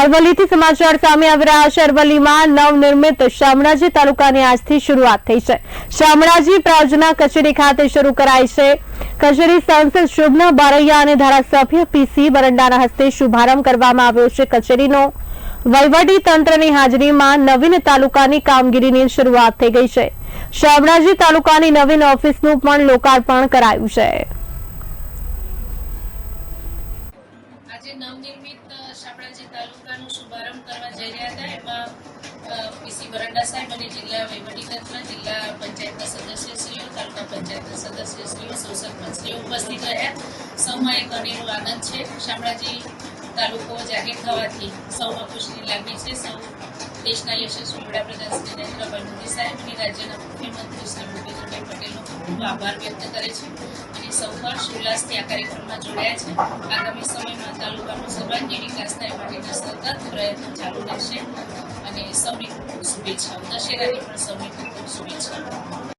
અરવલ્લીથી સમાચાર સામે આવી રહ્યા છે. અરવલ્લીમાં નવનિર્મિત શામળાજી તાલુકાની આજથી શરૂઆત થઈ છે. શામળાજી પ્રાયોજના કચેરી ખાતે શરૂ કરાઈ છે. કચેરી સાંસદ શુભના બારૈયા અને ધારાસભ્ય પીસી બરંડાના હસ્તે શુભારંભ કરવામાં આવ્યો છે. કચેરીનો વહીવટી તંત્રની હાજરીમાં નવીન તાલુકાની કામગીરીની શરૂઆત થઈ ગઈ છે. શામળાજી તાલુકાની નવીન ઓફિસનું પણ લોકાર્પણ કરાયું છે. આજે નવનિર્મિત શામળાજી તાલુકાનો શુભારંભ કરવા જઈ રહ્યા હતા, એમાં પીસી વરંડા સાહેબ અને જિલ્લા વહીવટીતંત્ર, જિલ્લા પંચાયતના સદસ્યશ્રીઓ, તાલુકા પંચાયતના સદસ્યશ્રીઓ સૌ સરપંચશ્રીઓ ઉપસ્થિત રહ્યા. સૌમાં એક અનેરો આનંદ છે. શામળાજી તાલુકો જાહેર થવાથી સૌમાં ખુશની લાગણી છે. સૌ દેશના યશસ્વી વડાપ્રધાન શ્રી નરેન્દ્રભાઈ મોદી સાહેબ અને રાજ્યના મુખ્યમંત્રી શ્રી ખૂબ આભાર વ્યક્ત કરે છે અને સૌ હર્ષ ઉલ્લાસથી આ કાર્યક્રમમાં જોડાયા છે. આગામી સમયમાં તાલુકાનો સર્વાંગી વિકાસ થાય માટેના સતત પ્રયત્નો ચાલુ રહેશે. અને સૌની ખૂબ ખૂબ શુભેચ્છાઓ. દશેરાની પણ સૌની ખૂબ ખૂબ શુભેચ્છાઓ.